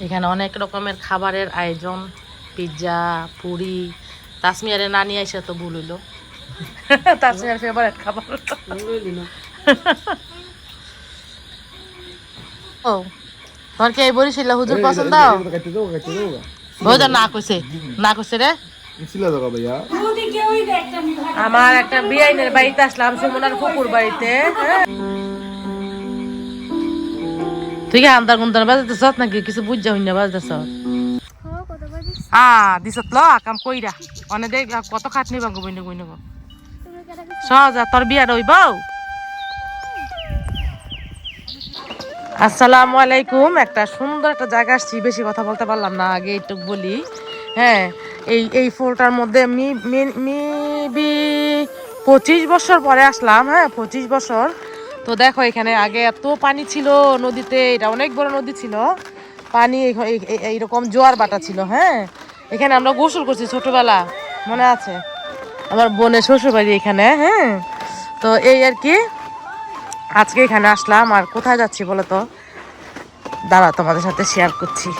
এখানে অনেক রকমের খাবারের আয়োজন পিৎজা পুরি। তাসমিয়ারে নানি আইসা তো ভুল হইল। তাসমিয়ার ফেভারিট খাবার। ও তোমার কি এই বরিশাল হুজুর পছন্দ? না কইছে না কইছে রে। আমার একটা বিআইনের বাড়িতে আসলাম সুমনার কুকুর বাড়িতে হ্যাঁ। তুই আন্দার গুন্দার নাকি কিছু বুঝা দিছত ল, কাম কইরা। দেখ কত বইনে তোর আসসালামু আলাইকুম। একটা সুন্দর একটা জায়গা আসছি, বেশি কথা বলতে পারলাম না, আগে এইটুক বলি। হ্যাঁ এই এই ফুলটার মধ্যে মিবি পঁচিশ বছর পরে আসলাম হ্যাঁ পঁচিশ বছর। তো দেখো, এখানে আগে এত পানি ছিল নদীতে, এটা অনেক বড় নদী ছিল। পানি এই- এই- এই- এইরকম জোয়ার বাটা ছিল হ্যাঁ? এখানে আমরা গোসল করছি ছোটবেলা, মনে আছে? আমার বোনের শ্বশুর বাড়ি এখানে হ্যাঁ? তো এই আর কি, আজকে এখানে আসলাম, আর কোথায় যাচ্ছি বলো তো? দাঁড়া তোমাদের সাথে শেয়ার করছি।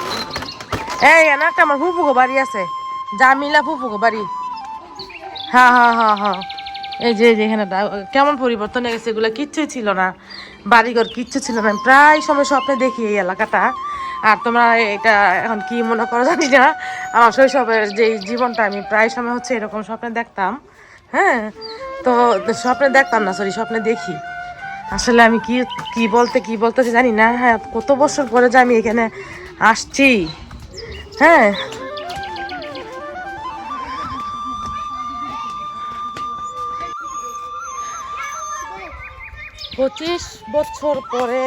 এই একটা আমার ফুফুগো বাড়ি আছে, জামিলা ফুফুগো বাড়ি। হ্যাঁ হ্যাঁ হ্যাঁ হ্যাঁ। এই যে এই যে, এখানে কেমন পরিবর্তন হয়ে গেছে এগুলো? কিচ্ছুই ছিল না। বাড়িঘর কিচ্ছু ছিল না। প্রায় সময় স্বপ্নে দেখি এই এলাকাটা। আর তোমরা এটা এখন কি মনে করো জানি না। আমার শৈশবের যে জীবনটা, আমি প্রায় সময় হচ্ছে এরকম স্বপ্নে দেখতাম। হ্যাঁ? তো স্বপ্নে দেখতাম না সরি স্বপ্নে দেখি। আসলে আমি কি কি বলতে, কি বলতেছি জানি না। হ্যাঁ কত বছর পরে যে আমি এখানে আসছি। হ্যাঁ? পঁচিশ বছর পরে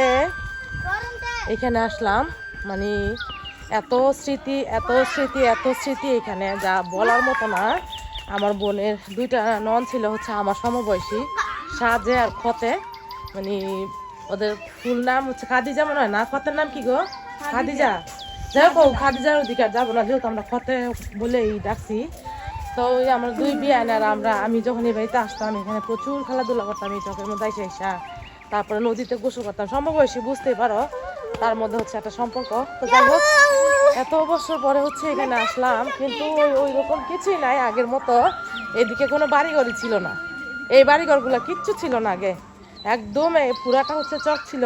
এখানে আসলাম। মানে এত স্মৃতি এত স্মৃতি এত স্মৃতি এখানে যা বলার মতো না। আমার বোনের দুইটা নন ছিল হচ্ছে আমার সমবয়সী সাজে আর খতে মানে ওদের ফুল নাম হচ্ছে খাদিজা মনে হয় না? খতের নাম কি গো? খাদিজা। যাই হোক খাদিজার অধিকার যাব না যেহেতু আমরা খতে বলেই ডাকছি। তো ওই আমার দুই বিয়ান আর আমরা আমি যখন এই বাড়িতে আসতাম এখানে প্রচুর খেলাধুলা করতাম এই চকের মধ্যে এসে এসা তারপরে নদীতে গোসল করতাম। সমবয়সী, বুঝতেই পারো, তার মধ্যে হচ্ছে একটা সম্পর্ক। তো যাই হোক, এত বছর পরে হচ্ছে এখানে আসলাম, কিন্তু ওই ওই রকম কিছুই নাই আগের মতো। এদিকে কোনো বাড়িঘরই ছিল না। এই বাড়িঘরগুলো কিচ্ছু ছিল না আগে। একদম পুরাটা হচ্ছে চক ছিল।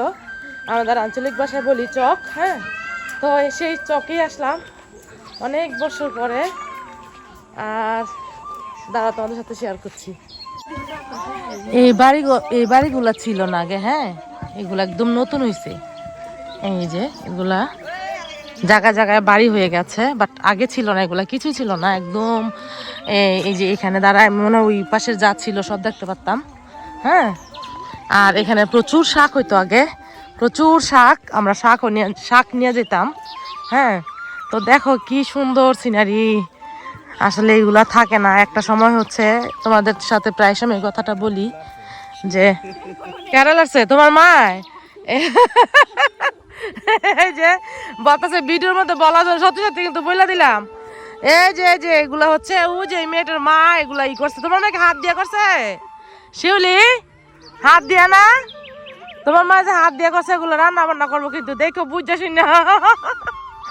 আমাদের আঞ্চলিক ভাষায় বলি চক হ্যাঁ? তো সেই চকেই আসলাম অনেক বছর পরে। আর দাঁড়া তোমাদের সাথে শেয়ার করছি। এই বাড়ি এই বাড়িগুলা ছিল না আগে হ্যাঁ? এগুলা একদম নতুন হয়েছে এই যে, এগুলা জায়গায় জায়গায় বাড়ি হয়ে গেছে বাট আগে ছিল না এগুলা কিছু ছিল না, একদম এই- যে এখানে দাঁড়ায়, মনে ওই পাশের যা ছিল সব দেখতে পারতাম হ্যাঁ? আর এখানে প্রচুর শাক হইতো আগে, প্রচুর শাক, আমরা শাকও নিয়ে, শাক নিয়ে যেতাম হ্যাঁ? তো দেখো কি সুন্দর সিনারি আসলে এগুলা থাকে না। একটা সময় হচ্ছে তোমাদের সাথে প্রায় সময় কথাটা বলি যে, কেরাল আছে? তোমার মায়? এই যে বলতেছে ভিডিওর মধ্যে বলা যায়, সত্যি সত্যি কিন্তু বলে দিলাম। এই যে এই যে, এগুলা হচ্ছে, ও যে মেয়েটার মা, এগুলা ই করছে। তোমার মেয়েকে হাত দিয়া করছে? শিউলি, হাত দিয়া না? তোমার মা যে হাত দিয়া করছে, এগুলো রান্না বান্না করব কিন্তু দেখো, বুঝতে না।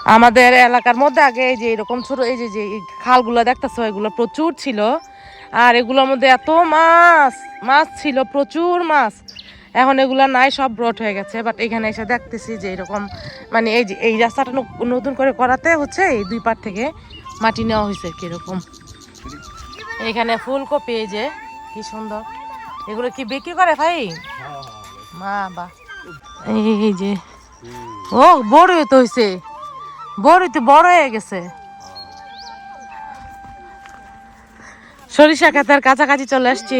আমাদের এলাকার মধ্যে আগে এই যে এরকম ছোট এই যে যে এই খালগুলো দেখতেছো এগুলো প্রচুর ছিল। আর এগুলোর মধ্যে এত মাছ মাছ ছিল প্রচুর মাছ। এখন এগুলো নাই সব ব্রড হয়ে গেছে। বাট এখানে এসে দেখতেছি যে এরকম মানে এই যে এই রাস্তাটা নতুন করে করাতে হচ্ছে এই দুই পার থেকে মাটি নেওয়া হয়েছে কীরকম এখানে ফুলকপি এই যে কি সুন্দর। এগুলো কি বিক্রি করে ভাই? মা বা এই যে। ও বড় তো হয়েছে বড়ই তো বড় হয়ে গেছে। সরিষা খাতার কাছাকাছি চলে আসছি।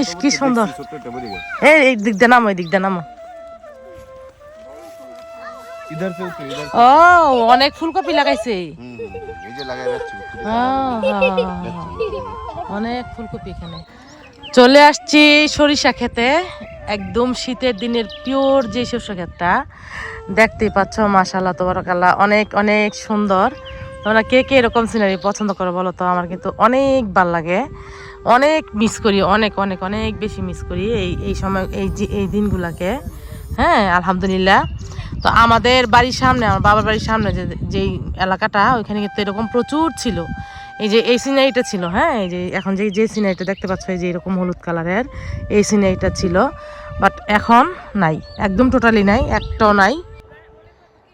ইস কি সুন্দর। এই এই দিক দিয়ে নামো এই দিক দিয়ে নামো। ও অনেক ফুলকপি লাগাইছে। হ্যাঁ, হ্যাঁ, হ্যাঁ, অনেক ফুলকপি এখানে। চলে আসছি সরিষা খেতে। একদম শীতের দিনের পিওর যে সরিষা ক্ষেতটা। দেখতেই পাচ্ছ মাশাল্লাহ তোবারকাল্লাহ, অনেক অনেক সুন্দর। তোমরা কে কে এরকম সিনারি পছন্দ করো বলো তো? আমার কিন্তু অনেক ভালো লাগে। অনেক মিস করি, অনেক অনেক অনেক বেশি মিস করি এই এই সময়, এই যে, এই দিনগুলোকে। হ্যাঁ আলহামদুলিল্লাহ। তো আমাদের বাড়ির সামনে, আমার বাবার বাড়ির সামনে যে, যেই এলাকাটা, ওইখানে কিন্তু এরকম প্রচুর ছিল। এই যে এই সিনারিটা ছিল হ্যাঁ এই যে এখন যে যে সিনারিটা দেখতে পাচ্ছ, এই যে এরকম হলুদ কালারের, এই সিনারিটা ছিল বাট এখন নাই, একদম টোটালি নাই, একটাও নাই।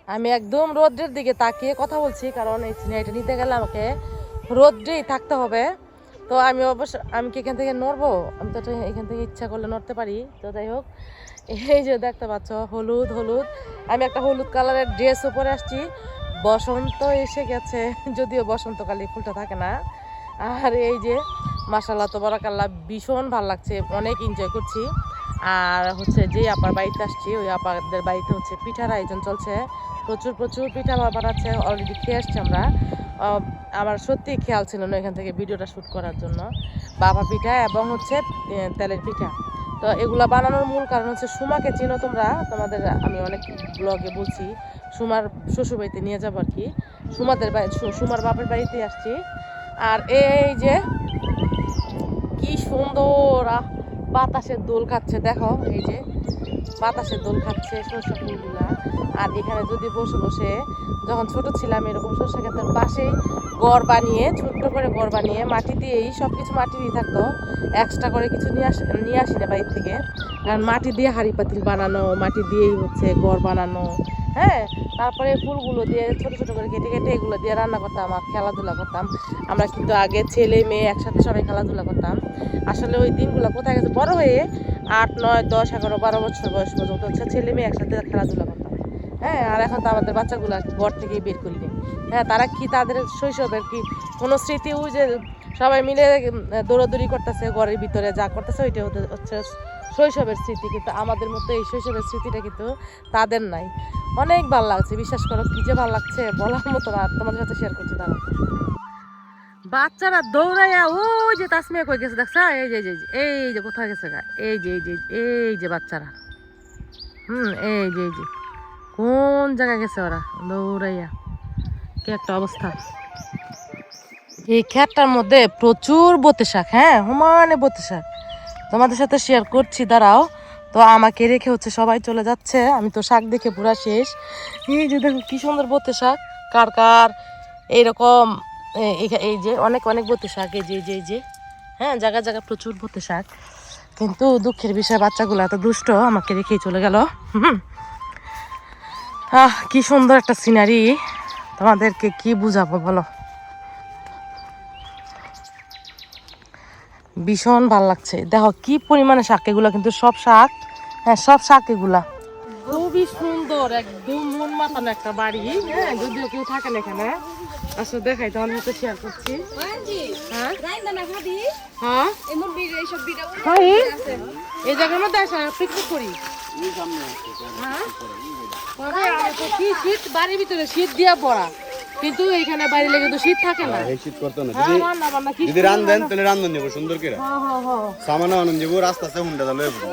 আমি একদম রোদ্রের দিকে তাকিয়ে কথা বলছি, কারণ এই সিনারিটা নিতে গেলে আমাকে রোদ্রেই থাকতে হবে। তো আমি অবশ্য, আমি কি এখান থেকে নড়বো? আমি তো এখান থেকে ইচ্ছা করলে নড়তে পারি, তো যাই হোক। এই যে দেখতে পাচ্ছ, হলুদ হলুদ। আমি একটা হলুদ কালারের ড্রেস উপরে আসছি বসন্ত এসে গেছে, যদিও বসন্তকালে ফুলটা থাকে না। আর এই যে মাসাল্লাহ তো বরাকাল্লাহ ভীষণ ভালো লাগছে, অনেক এনজয় করছি। আর হচ্ছে যেই আপার বাড়িতে আসছি, ওই আপাদের বাড়িতে হচ্ছে পিঠার আয়োজন চলছে। প্রচুর প্রচুর পিঠা বানাচ্ছে অলরেডি খেয়ে আসছি আমরা। আমার সত্যি খেয়াল ছিল না এখান থেকে ভিডিওটা শ্যুট করার জন্য। বাবা পিঠা এবং হচ্ছে তেলের পিঠা। তো এগুলো বানানোর মূল কারণ হচ্ছে সুমাকে চিনো তোমরা? তোমাদের আমি অনেক ব্লগে বলছি। সুমার শ্বশুরবাড়িতে নিয়ে যাব আর কি। সুমাদের বাড়ি সুমার বাপের বাড়িতে আসছি। আর এই যে কি সুন্দর বাতাসের দোল খাচ্ছে, দেখো এই যে বাতাসের দোল খাচ্ছে সরষে ফুলগুলা আর এখানে যদি বসে বসে যখন ছোট ছিলাম, এরকম সরষে ক্ষেতের পাশেই গড় বানিয়ে, ছোট্ট করে গড় বানিয়ে মাটি দিয়েই সব কিছু মাটি দিয়ে থাকতো। এক্সট্রা করে কিছু নিয়ে আস নিয়ে আসি না বাড়ির থেকে। কারণ মাটি দিয়ে হাঁড়ি পাতিল বানানো, মাটি দিয়েই হচ্ছে গড় বানানো। হ্যাঁ তারপরে ফুলগুলো দিয়ে, ছোট ছোট করে কেটে কেটে এগুলো দিয়ে রান্না করতাম আর খেলাধুলা করতাম। আমরা কিন্তু আগে ছেলে মেয়ে একসাথে সবাই খেলাধুলা করতাম। আসলে ওই দিনগুলো কোথায় গেছে? বড় হয়ে আট, নয়, দশ, এগারো, বারো বছর বয়স পর্যন্ত হচ্ছে ছেলে মেয়ে একসাথে খেলাধুলা করতাম। হ্যাঁ আর এখন তো আমাদের বাচ্চাগুলো ঘর থেকেই বের করিনি হ্যাঁ তারা কি তাদের শৈশবের কি কোনো স্মৃতি? ওই যে সবাই মিলে দৌড়াদৌড়ি করতেছে, ঘরের ভিতরে যা করতেছে, ওইটা হচ্ছে শৈশবের স্মৃতি। কিন্তু আমাদের মতো এই শৈশবের স্মৃতিটা কিন্তু তাদের নাই। অনেক ভালো লাগছে, বিশ্বাস করো, কি যে ভালো লাগছে বলার মতো আর তোমাদের সাথে শেয়ার করছি তারা বাচ্চারা দৌড়াইয়া, ওই যে তাসমিয়া কই গেছে, দেখছা? এই যে এই যে এই যে কোথায় গেছে গা? এই যে এই যে এই যে বাচ্চারা। হুম, এই যে এই যে, কোন জায়গায় গেছে ওরা? দৌড়াইয়া। কি একটা অবস্থা। এই খেতটার মধ্যে প্রচুর বতে শাক হ্যাঁ হুমানে বতে শাক তোমাদের সাথে শেয়ার করছি, দাঁড়াও। তো আমাকে রেখে হচ্ছে সবাই চলে যাচ্ছে। আমি তো শাক দেখে পুরা শেষ। এই যে দেখো কি সুন্দর বতে শাক। কার কার? এইরকম এই- যে অনেক অনেক বতে শাক। এই যে যে যে। হ্যাঁ জায়গা জায়গা প্রচুর বতে শাক। কিন্তু দুঃখের বিষয়, বাচ্চাগুলো এত দুষ্ট, আমাকে রেখেই চলে গেল। হুম। আহ, কি সুন্দর একটা সিনারি তোমাদেরকে কি বুঝাবো বলো? ভীষণ ভালো লাগছে। দেখো কি পরিমাণে শাক এগুলো কিন্তু সব শাক। হ্যাঁ সব শাক এগুলা। খুবই সুন্দর একদম মন মাতানো একটা বাড়ি। হ্যাঁ যদিও কেউ থাকে না এখানে। আসলে দেখাই তোমার সাথে শেয়ার করছি। হ্যাঁ? হ্যাঁ? এই জায়গার মধ্যে আসা পিকনিক করি। হ্যাঁ? তো কি শীত বাড়ির ভিতরে শীত দিয়া পড়া কিন্তু এখানে বাইরে লেগে তো শীত থাকে না। এই শীত করতো না। হ্যাঁ কি যদি রান দেন তাহলে রান্ধন যাব সুন্দর করে। হ্যাঁ হ্যাঁ হ্যাঁ। সামান্য আনন্দ যাব রাস্তা আছে হুন্ডা চালু হয়ে। পড়ব।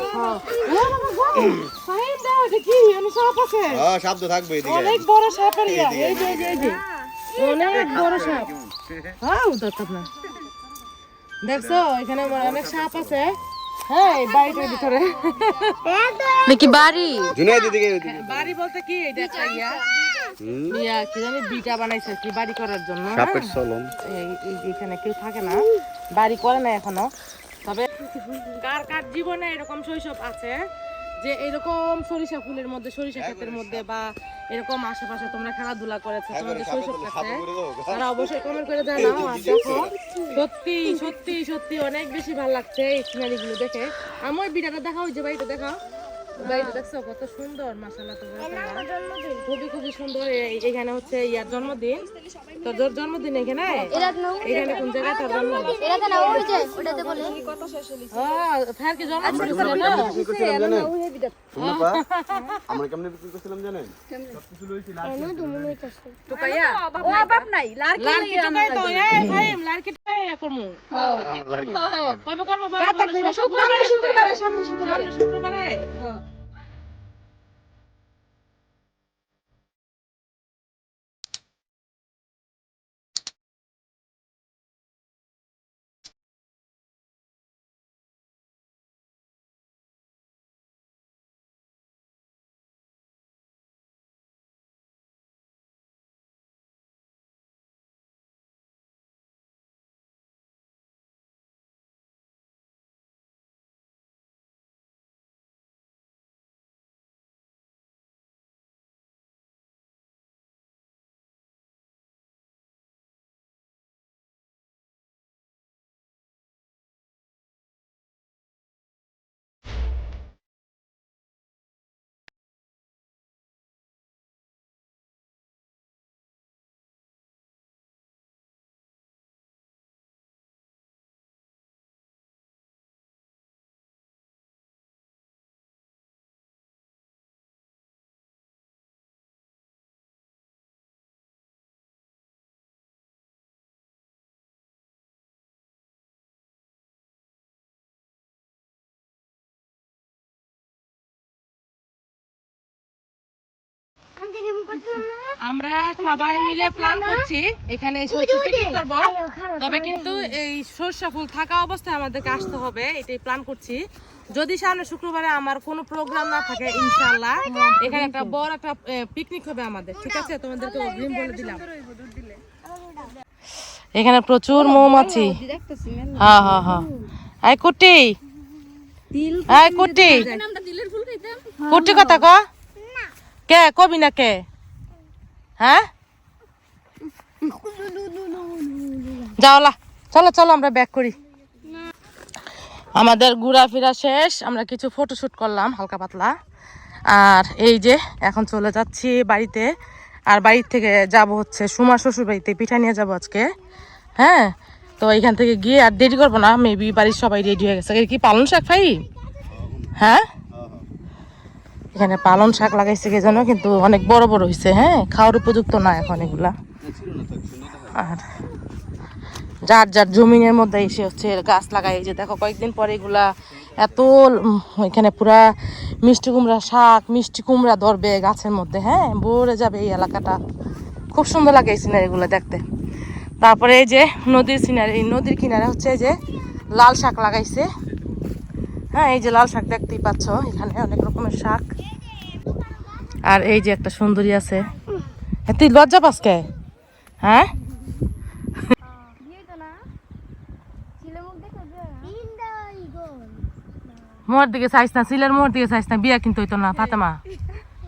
হ্যাঁ সাপ তো থাকবে এদিকে। অনেক বড় সাপের ইয়া। এই যে এই যে অনেক বড় সাপ। হ্যাঁ না দেখছ এখানে অনেক সাপ আছে। হ্যাঁ বাড়িটার ভিতরে। নাকি বাড়ি? জুনাই দিদিকে বাড়ি বলতে কি? এটা ইয়া। ইয়া কি জানি বিটা বানাইছে কি বাড়ি করার জন্য সাপের হ্যাঁ? চলন। এই- এই- এখানে কেউ থাকে না বাড়ি করে না এখনও। তবে কার কার জীবনে এরকম শৈশব আছে যে এরকম সরিষা ফুলের মধ্যে সরিষা ক্ষেতের মধ্যে বা এরকম আশেপাশে তোমরা খেলাধুলা করেছ তোমাদের শৈশব কাছে? তারা অবশ্যই কমেন্ট করে জানাও আর দেখো সত্যি সত্যি সত্যি অনেক বেশি ভালো লাগছে এই সিনারি গুলো দেখে। আমি ওই বিটাটা দেখাও ওই যে বাড়িটা দেখাও। বাড়িটা দেখছ কত সুন্দর মাসাল্লাহ খুবই খুবই সুন্দর এখানে হচ্ছে ইয়ার জন্মদিন। তোর তোর জন্মদিন এখানে? এখানে কোন জায়গায় তোর জন্মদিন? কি জন্মদিন আমরা কেমনে বিক্রি করছিলাম জানেন? ও বাপ নাই লাড়কি তো লাড়কি শুক্রবারে শুক্রবারে সামনে শুক্রবারে আমরা সবাই মিলে প্ল্যান করছি। এখানে এসে হচ্ছে করব তবে কিন্তু এই সর্ষা ফুল থাকা অবস্থায় আমাদেরকে আসতে হবে। এটাই প্ল্যান করছি। যদি সামনে শুক্রবারে আমার কোনো প্রোগ্রাম না থাকে ইনশাআল্লাহ এখানে একটা বড় একটা পিকনিক হবে আমাদের ঠিক আছে? তোমাদেরকে অগ্রিম বলে দিলাম। এখানে প্রচুর মৌমাছি। হ্যাঁ হ্যাঁ হ্যাঁ আই কুটি আই কুটি কুটি কথা ক। কে? কবি না কে? হ্যাঁ? যাওলা চলো চলো, আমরা ব্যাক করি। আমাদের ঘোরাফেরা শেষ। আমরা কিছু ফটোশুট করলাম, হালকা পাতলা। আর এই যে, এখন চলে যাচ্ছি বাড়িতে। আর বাড়ির থেকে যাব হচ্ছে সুমা শ্বশুর বাড়িতে, পিঠা নিয়ে যাব আজকে। হ্যাঁ? তো এখান থেকে গিয়ে আর দেরি করব না মেবি বাড়ির সবাই রেডি হয়ে গেছে। কি পালন শাক খাই হ্যাঁ? এখানে পালন শাক লাগাইছে কে জন্য কিন্তু অনেক বড় বড় হয়েছে হ্যাঁ? খাওয়ার উপযুক্ত না এখন এগুলা। আর যার যার জমিনের মধ্যে এসে হচ্ছে গাছ লাগাই যে দেখো কয়েকদিন পরে এগুলা এত এখানে পুরা মিষ্টি কুমড়া শাক, মিষ্টি কুমড়া ধরবে গাছের মধ্যে হ্যাঁ? ভরে যাবে এই এলাকাটা। খুব সুন্দর লাগে এই সিনারিগুলো দেখতে। তারপরে এই যে নদীর সিনারি নদীর কিনারে হচ্ছে যে লাল শাক লাগাইছে। হ্যাঁ এই যে লাল শাক দেখতেই পাচ্ছ এখানে অনেক রকমের শাক। আর এই যে একটা সুন্দরী আছে। এ, তুই লজ্জা পাস কে? হ্যাঁ? মোর দিকে চাইস না সিলের মোর দিকে চাইস না বিয়া কিন্তু হইতো না ফাতেমা।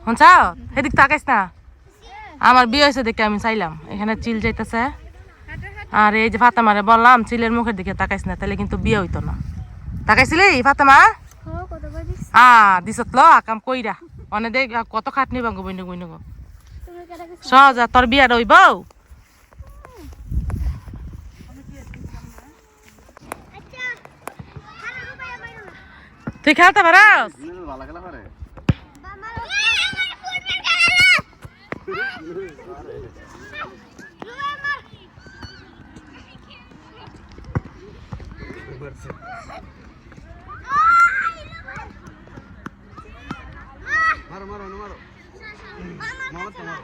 শুনছাও সেদিক তাকাইস না। আমার বিয়ে হয়েছে দেখে আমি চাইলাম। এখানে চিল যাইতেছে। আর এই যে ফাতেমারে বললাম চিলের মুখের দিকে তাকাইস না তাহলে কিন্তু বিয়ে হইতো না। তাকাইছিলি ফাতেমা? আ দিছত ল কাম কইরা। অনে দেখ কত খাটনি বাঙ্গো বইন বইন গো। সহজা তোর বিয়া রইব তুই খেলতে পারস ভালো খেলা করে মারো মারো মারো মারো। তো মারো।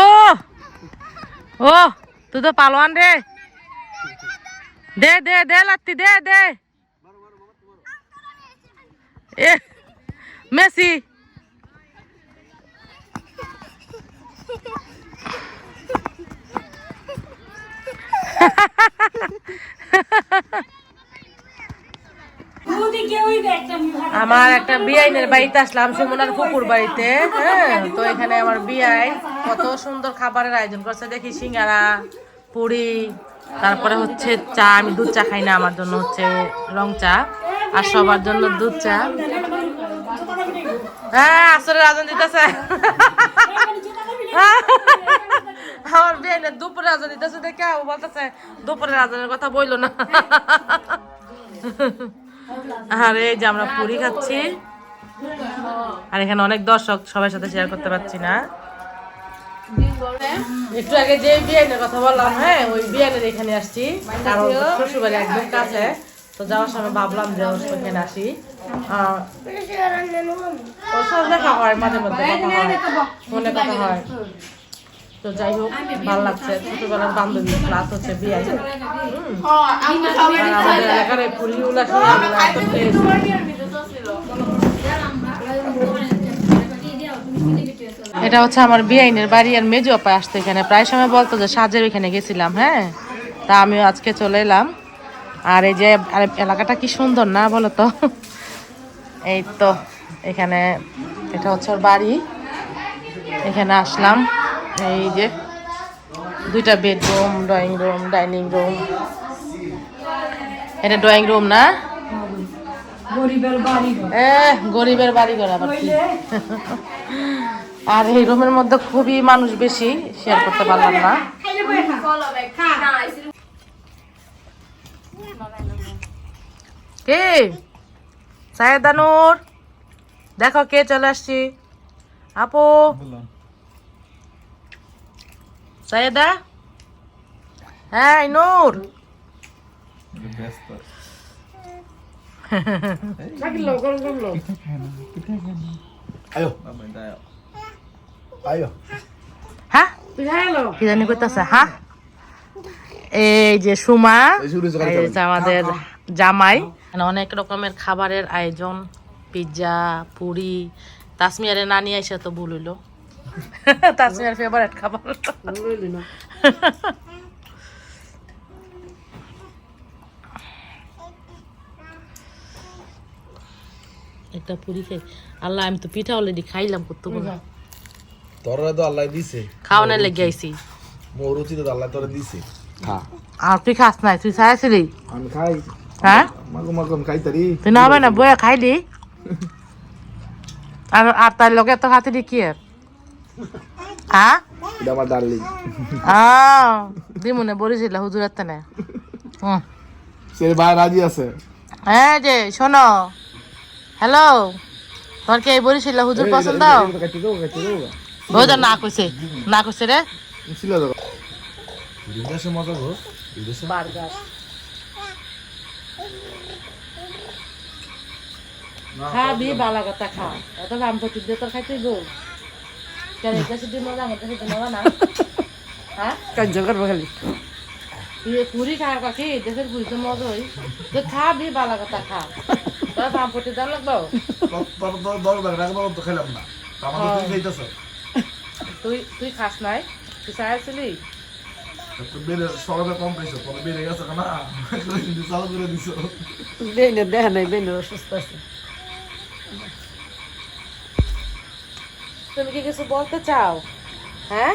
ও ও তুই তো পালোয়ান রে। দে দে দে লাত্তি দে দে। এ মেসি। আমার একটা বিআইনের বাড়িতে আসলাম, সুমনার পুকুর বাড়িতে হ্যাঁ? তো এখানে আমার বিআই কত সুন্দর খাবারের আয়োজন করছে। দেখি সিঙ্গারা, পুরি, তারপরে হচ্ছে চা, আমি দুধ চা খাই না, আমার জন্য হচ্ছে রং চা, আর সবার জন্য দুধ চা। হ্যাঁ আসলে রাজন দিতেছে। আমার বিআইনে দুপুরে রাজন দিতেছে দেখে বলতেছে, দুপুরে রাজনের কথা বইলো না। আর এই যে আমরা পুরি খাচ্ছি। আর এখানে অনেক দর্শক, সবার সাথে শেয়ার করতে পারছি না। একটু আগে যে বিয়ানের কথা বললাম হ্যাঁ ওই বিয়ানের এখানে আসছি। কারণ শ্বশুরবাড়ি একদম কাছে, তো যাওয়ার সময় ভাবলাম যে ওর ওখানে আসি। ওর সাথে দেখা হয়, মাঝে মধ্যে ফোনে কথা হয়। তো যাই হোক ভালো লাগছে। ছোটবেলার বান্ধবী ক্লাস হচ্ছে আমাদের এলাকার এই এটা হচ্ছে আমার বিআইনের বাড়ি আর মেজু আপা আসতো এখানে। প্রায় সময় বলতো যে সাজের ওইখানে গেছিলাম হ্যাঁ? তা আমিও আজকে চলে এলাম। আর এই যে আর এলাকাটা কি সুন্দর না বলো তো? এই তো এখানে এটা হচ্ছে ওর বাড়ি। এখানে আসলাম। এই যে দুইটা bedroom drawing room dining room এটা ড্রয়িং রুম না? এ গরিবের বাড়ি ঘর আবার কি। আর এই রুমের মধ্যে খুবই মানুষ বেশি শেয়ার করতে পারলাম না। কে? সায়েদানুর দেখো কে চলে আসছি। আপু। সায়েদা হ্যাঁ নূর. হ্যাঁ? হ্যাঁ? এই যে সুমা আমাদের জামাই। অনেক রকমের খাবারের আয়োজন পিৎজা পুরি, তাসমিয়ারে নানি আইসা তো ভুল হইল। তাসমিয়ার ফেভারিট খাবার। একটা পুরি খাই। আল্লাহ আমি তো পিঠা অলরেডি খাইলাম কতগুলো তোরা তো আল্লাহ দিছে। খাওয়ানোর লেগে আইসি মৌরুচি তো আল্লাহ তোরা দিছে। খা। আর তুই খাস নাই তুই চাইছিলি আমি খাই। হ্যাঁ? মাগো মাগো আমি খাই তারি তুই না হবে না বইয়া খাইলি। আর আর তার লগে তো খাতে দি কি আর? হ্যাঁ এটা আমার ডার্লিং আহ দিমুনে বলেছিল হুজুরের তেনে হুম। সে ভাই রাজি আছে? হ্যাঁ যে শোনো। হ্যালো তোর কি এই বলেছিল হুজুর পছন্দ? ওই তো না কইছে না কইছে রে। ছিল তো। বিদেশে মজা গো বিদেশে বার্গার। খাবি বালা কথা খা। এত দাম তো তোর খাইতে গো না হ্যাঁ কার্য করব খালি পুরি খাওয়ার কাছে দেশের পুরি তো মজা হই তো খাবি বালা কথা খা তোর পড়তে দাম লাগবে তোর তোর দর ব্যাগ রাখব তো খেলাম না আমাদের তুই খাইতেছ তুই তুই খাস নাই তুই চাইছিলি বেড়ে সরবে কম পাইছো তোর বেড়ে গেছে না চালু করে দিছো বেনের দেখা নাই বেনের অসুস্থ আছে তুমি কি কিছু বলতে চাও? হ্যাঁ?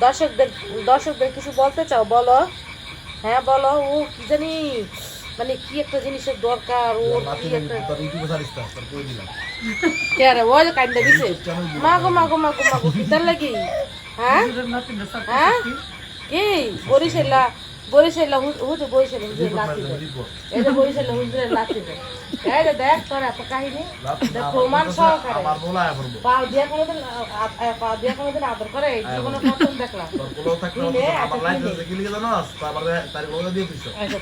দর্শকদের দর্শকদের কিছু বলতে চাও? বলো। হ্যাঁ বলো। ও কি জানি? মানে কি একটা জিনিসের দরকার? ওর কি একটা কে রে ওই যে কান্দা দিছে? মাগো মাগো মাগো মাগো কিতার লাগি? হ্যাঁ? হ্যাঁ? কি? বরিশালা বরিশালা হুজুর বরিশালা হুজুর লাঠি এই যে বরিশালা হুজুরের লাঠি এই যে দেখ তোর এত কাহিনী। দেখ প্রমাণ সহকারে। পা দিয়া কোনোদিন পা দিয়া কোনোদিন আদর করে এই জীবনে প্রথম দেখলাম। তোর কোলো থাকতে তুই নে, আমার লাইসেন্স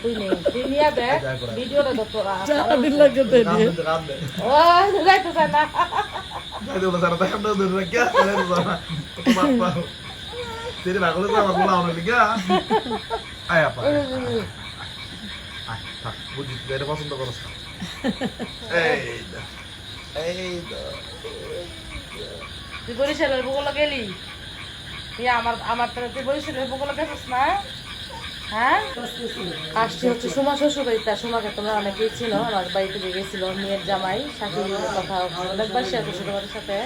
তুই নে। দেখি তুই নিয়ে ভিডিওটা দিন তো ও যাইতে না। তেরে বাগলে তো আমার বলা অনেক লিখা আয় আপা থাক বুঝি এটা পছন্দ করছ না এই দা এই দা তুই বরিশালের বগুলো গেলি আমার আমার তো তুই বরিশালের বগুলো গেছিস না হ্যাঁ? আসছি হচ্ছে সুমা শ্বশুর বাড়িতে সুমাকে তোমরা অনেকেই ছিল আমার বাড়িতে যে গেছিল মেয়ের জামাই শাশুড়ির কথা অনেকবার শেয়ার করছি তোমাদের সাথে।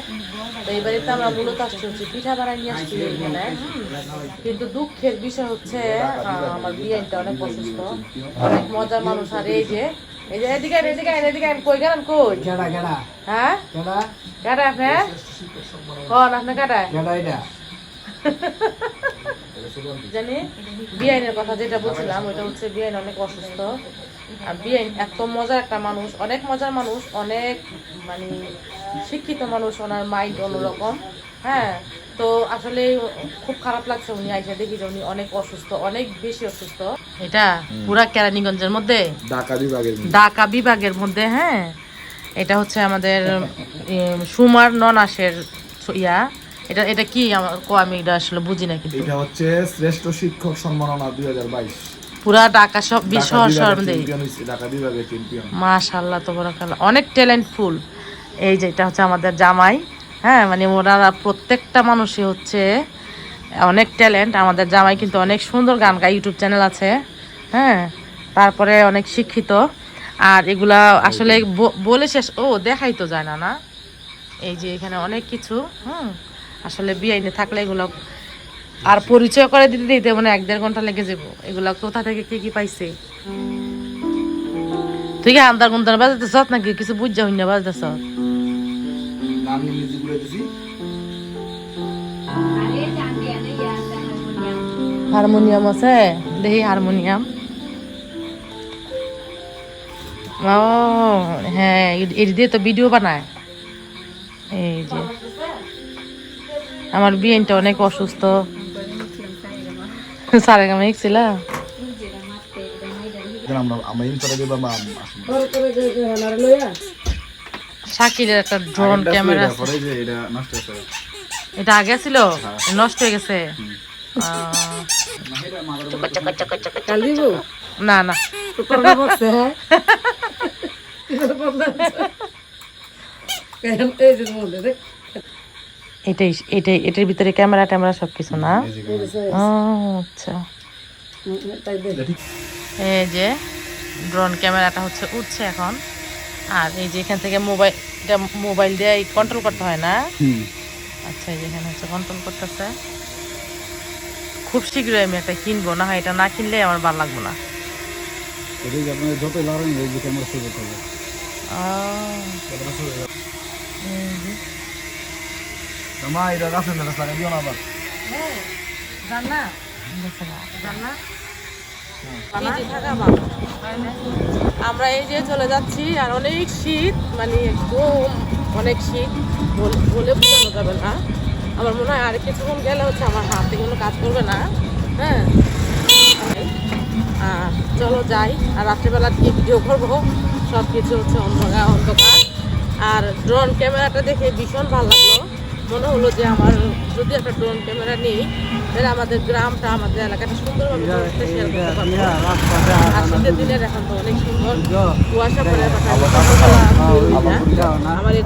তো এই বাড়িতে আমরা মূলত আসছি হচ্ছে পিঠা বানাই নিয়ে আসছি এখানে। কিন্তু দুঃখের বিষয় হচ্ছে আমার বিয়েটা অনেক অসুস্থ। অনেক মজার মানুষ। আর এই যে এই যে এদিকে এদিকে এদিকে কই গেলেন কই? কেডা কেডা হ্যাঁ? কেডা কাটা আপনি কন আপনি কাটা কেডা এটা। জানি বিআইনের কথা যেটা বলছিলাম ওইটা হচ্ছে বিআইন অনেক অসুস্থ। আর বিআইন এত মজার একটা মানুষ অনেক মজার মানুষ অনেক মানে শিক্ষিত মানুষ ওনার মাইন্ড অন্যরকম। হ্যাঁ তো আসলে খুব খারাপ লাগছে উনি আইসা দেখি যে উনি অনেক অসুস্থ অনেক বেশি অসুস্থ। এটা পুরা কেরানীগঞ্জের মধ্যে? ঢাকা বিভাগের ঢাকা বিভাগের মধ্যে হ্যাঁ। এটা হচ্ছে আমাদের সুমার ননাসের ইয়া। এটা এটা কি আমার কো আমি এটা আসলে বুঝি না কিন্তু। এটা হচ্ছে শ্রেষ্ঠ শিক্ষক সম্মাননা দুই হাজার বাইশ। পুরা ঢাকা সব বিশ্ব সম্বন্ধে ঢাকা বিভাগের চ্যাম্পিয়ন মাশাল্লাহ তো বড় অনেক ট্যালেন্টফুল এই যে এটা হচ্ছে আমাদের জামাই। হ্যাঁ মানে ওনারা প্রত্যেকটা মানুষই হচ্ছে অনেক ট্যালেন্ট আমাদের জামাই কিন্তু অনেক সুন্দর গান গায় ইউটিউব চ্যানেল আছে। হ্যাঁ তারপরে অনেক শিক্ষিত। আর এগুলা আসলে বলে শেষ ও দেখাই তো যায় না না? এই যে এখানে অনেক কিছু হুম। আসলে বিআইনে থাকলে এগুলো আর পরিচয় করে দিতে দিতে মানে এক দেড় ঘণ্টা লেগে যাব। এগুলা কোথা থেকে কি কি পাইছে? তুই কি আন্দার গুন্দার বাজাতে বাজাতেছ নাকি? কিছু বুঝা হইনা বাজাতেছ নাম মিউজিকগুলো হারমোনিয়াম। আছে? দেখি হারমোনিয়াম। ও হ্যাঁ এটি দিয়ে তো ভিডিও বানায়। এই যে। আমার বিয়েনটা অনেক অসুস্থ। সারে গামে ছিল এখানে আমরা আমরা ইনসারে দিব আমরা আসুন। পরে করে যে যে হানারে লইয়া শাকিরের একটা ড্রোন ক্যামেরা এটা নষ্ট হয়েছে। এটা আগে ছিল? নষ্ট হয়ে গেছে? না না। হ্যাঁ এই যে এটাই এটাই এটার ভিতরে ক্যামেরা ট্যামেরা সব কিছু না আচ্ছা। এই যে ড্রোন ক্যামেরাটা হচ্ছে উঠছে এখন। আর এই যে এখান থেকে মোবাইল এটা মোবাইল দিয়ে কন্ট্রোল করতে হয় না? আচ্ছা এই যে এখানে হচ্ছে কন্ট্রোল করতেছে। খুব শীঘ্রই আমি একটা কিনবো না হয় এটা না কিনলে আমার ভালো লাগবো না। এটা যে আপনার যতই লড়েন এই যে ক্যামেরা শুরু করতে হবে আহ, এই যে। মা, এটা গাছের মেলা লাগাই দিও না আবার। আমরা এই যে চলে যাচ্ছি, আর অনেক শীত মানে একদম অনেক শীত বল- বোঝানো যাবে না। আমার মনে হয় আর কিছুক্ষণ গেলে হচ্ছে আমার হাতে কোনো কাজ করবে না। হ্যাঁ। আর চলো যাই, আর রাত্রিবেলা কি ভিডিও করব। সব কিছু হচ্ছে অন্ধকার অন্ধকার। আর ড্রোন ক্যামেরাটা দেখে ভীষণ ভালো লাগল। মনে হলো যে আমার যদি একটা ড্রোন ক্যামেরা নেই তাহলে আমাদের গ্রামটা আমাদের এলাকাটা সুন্দরভাবে শেয়ার করতে পারব। আর শীতের দিনের এখন তো অনেক সুন্দর। কুয়াশা পরে আমার এই